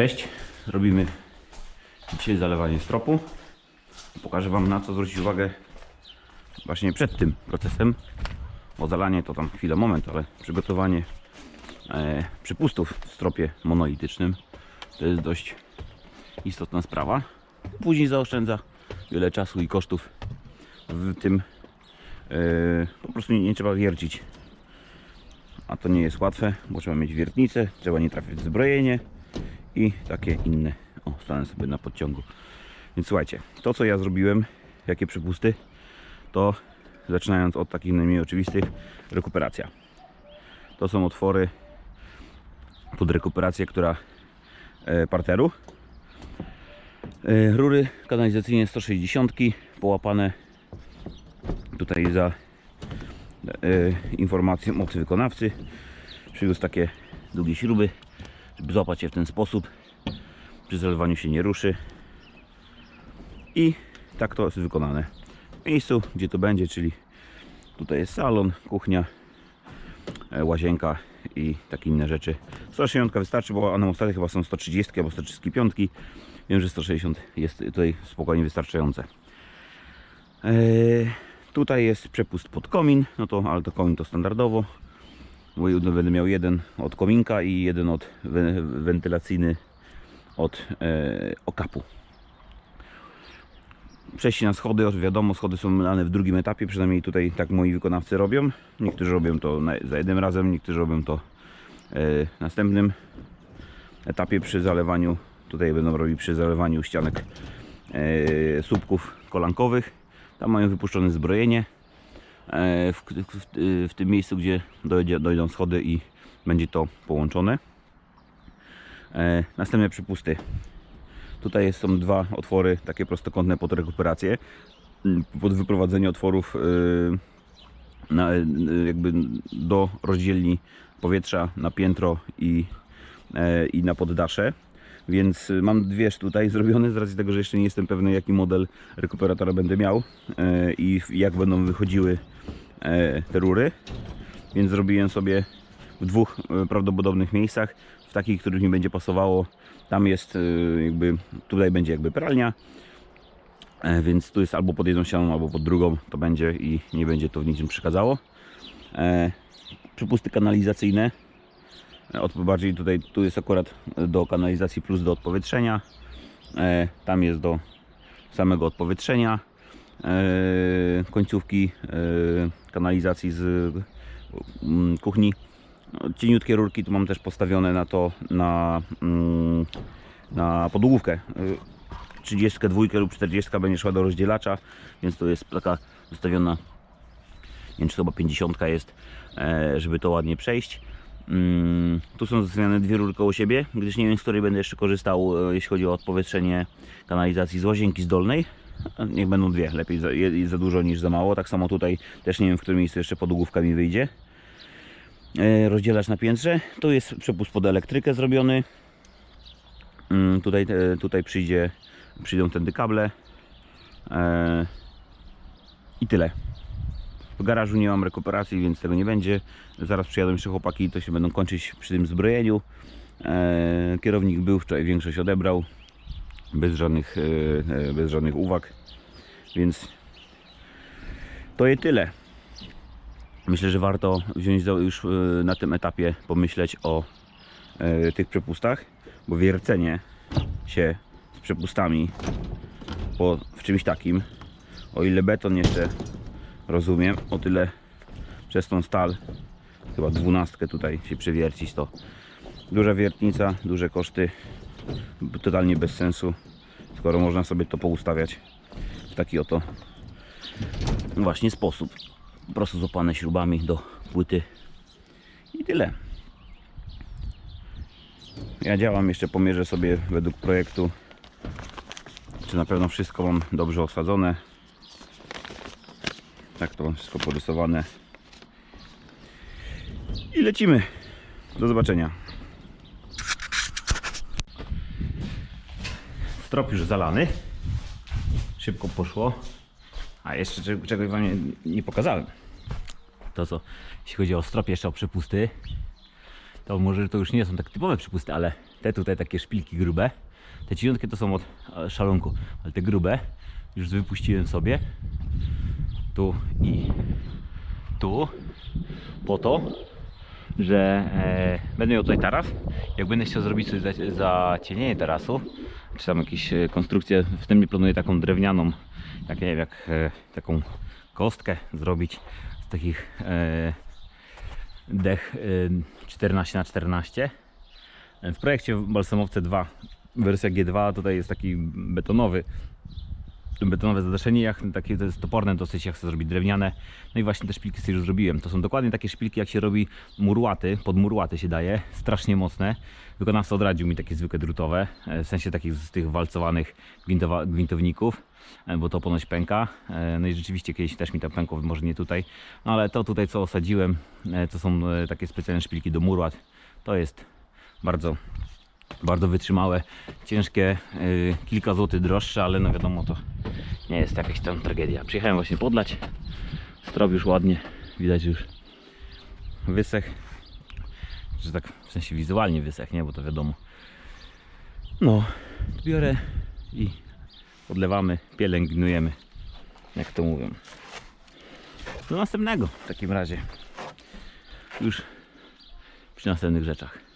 Cześć, robimy dzisiaj zalewanie stropu. Pokażę Wam na co zwrócić uwagę właśnie przed tym procesem. Bo zalanie to tam chwilę, moment, ale przygotowanie e, przypustów w stropie monolitycznym to jest dość istotna sprawa. Później zaoszczędza wiele czasu i kosztów w tym e, po prostu nie, nie trzeba wiercić a to nie jest łatwe, bo trzeba mieć wiertnicę, trzeba nie trafić w zbrojenie i takie inne. O, stanę sobie na podciągu. Więc słuchajcie, to co ja zrobiłem, jakie przepusty, to zaczynając od takich najmniej oczywistych, rekuperacja. To są otwory pod rekuperację, która e, parteru. E, rury kanalizacyjne 160 połapane tutaj za e, informację mocy wykonawcy. Przywiózł takie długie śruby, złapać je w ten sposób. Przy zalewaniu się nie ruszy. I tak to jest wykonane. W miejscu, gdzie to będzie, czyli tutaj jest salon, kuchnia, e, łazienka i takie inne rzeczy. 160 wystarczy, bo anemostaty chyba są 130 albo 135. Wiem, że 160 jest tutaj spokojnie wystarczające. Eee, tutaj jest przepust pod komin, no to, ale to komin to standardowo. Ja będę miał jeden od kominka i jeden od we- wentylacyjny od e, okapu. Przejście na schody, wiadomo, schody są mylane w drugim etapie, przynajmniej tutaj tak moi wykonawcy robią. Niektórzy robią to za jednym razem, niektórzy robią to e, następnym etapie przy zalewaniu. Tutaj będą robić przy zalewaniu ścianek e, słupków kolankowych. Tam mają wypuszczone zbrojenie w, w, w tym miejscu, gdzie dojdzie, dojdą schody i będzie to połączone. E, następne przypusty. Tutaj są dwa otwory, takie prostokątne pod rekuperację. Pod wyprowadzenie otworów y, na, jakby do rozdzielni powietrza na piętro i, e, i na poddasze. Więc y, mam dwie tutaj zrobione z racji tego, że jeszcze nie jestem pewny jaki model rekuperatora będę miał e, i jak będą wychodziły e, te rury. Więc zrobiłem sobie w dwóch e, prawdopodobnych miejscach, w takich, których mi będzie pasowało. Tam jest e, jakby, tutaj będzie jakby pralnia, e, więc tu jest albo pod jedną ścianą, albo pod drugą to będzie i nie będzie to w niczym przeszkadzało. Przypusty kanalizacyjne, od, bardziej tutaj, tu jest akurat do kanalizacji plus do odpowietrzenia, e, tam jest do samego odpowietrzenia, e, końcówki e, kanalizacji z mm, kuchni. No, Cieniutkie rurki tu mam też postawione na to, na, mm, na podłogówkę. Y, 32 lub 40 będzie szła do rozdzielacza, więc to jest taka zostawiona, nie wiem czy to chyba 50 jest, e, żeby to ładnie przejść. Mm, Tu są zostawione dwie rury koło siebie, gdyż nie wiem z której będę jeszcze korzystał, e, jeśli chodzi o odpowietrzenie kanalizacji z łazienki z dolnej. Niech będą dwie, lepiej za, dużo niż za mało. Tak samo tutaj też nie wiem w którym miejscu jeszcze podłogówka mi wyjdzie. E, Rozdzielacz na piętrze. Tu jest przepust pod elektrykę zrobiony. Mm, Tutaj, e, tutaj przyjdzie, przyjdą tędy kable. E, I tyle. W garażu nie mam rekuperacji, więc tego nie będzie. Zaraz przyjadą jeszcze chłopaki, to się będą kończyć przy tym zbrojeniu. E, Kierownik był wczoraj, większość odebrał. Bez żadnych, e, e, bez żadnych uwag. Więc to je tyle. Myślę, że warto wziąć już na tym etapie pomyśleć o tych przepustach, bo wiercenie się z przepustami po, w czymś takim, o ile beton jeszcze rozumiem, o tyle przez tą stal, chyba dwunastkę tutaj się przewiercić, to duża wiertnica, duże koszty, totalnie bez sensu, skoro można sobie to poustawiać w taki oto właśnie sposób. Po prostu złapane śrubami do płyty i tyle. Ja działam, jeszcze pomierzę sobie według projektu, czy na pewno wszystko mam dobrze osadzone. Tak to mam wszystko porysowane. I lecimy. Do zobaczenia. Strop już zalany. Szybko poszło. A jeszcze czego- czegoś wam nie, nie pokazałem. To co, jeśli chodzi o strop jeszcze o przepusty, to może to już nie są tak typowe przepusty, ale te tutaj takie szpilki grube. Te cieniutkie to są od e, szalonku, ale te grube już wypuściłem sobie. Tu i tu. Po to, że e, będę miał tutaj taras. Jak będę chciał zrobić coś za, zacienienie tarasu, czy tam jakieś e, konstrukcje, wstępnie planuję taką drewnianą, jak nie wiem, jak e, taką kostkę zrobić z takich e, dech e, 14 na 14 W projekcie w Balsamowce 2 wersja G2 tutaj jest taki betonowy betonowe zadaszenie, jak takie to jest toporne dosyć, jak chcę zrobić drewniane. No i właśnie te szpilki sobie już zrobiłem. To są dokładnie takie szpilki, jak się robi murłaty, pod murłaty się daje, strasznie mocne. Wykonawca odradził mi takie zwykłe drutowe, e, w sensie takich z tych walcowanych gwintowników, e, bo to ponoć pęka. E, No i rzeczywiście kiedyś też mi to pękło, może nie tutaj, no ale to tutaj co osadziłem, to są takie specjalne szpilki do murłat. To jest bardzo bardzo wytrzymałe, ciężkie, yy, kilka złotych droższe, ale no wiadomo to nie jest jakaś tam tragedia. Przyjechałem właśnie podlać, strop już ładnie, widać już wysech, że tak w sensie wizualnie wysech, nie, bo to wiadomo. No, biorę i podlewamy, pielęgnujemy, jak to mówią. Do następnego w takim razie, już przy następnych rzeczach.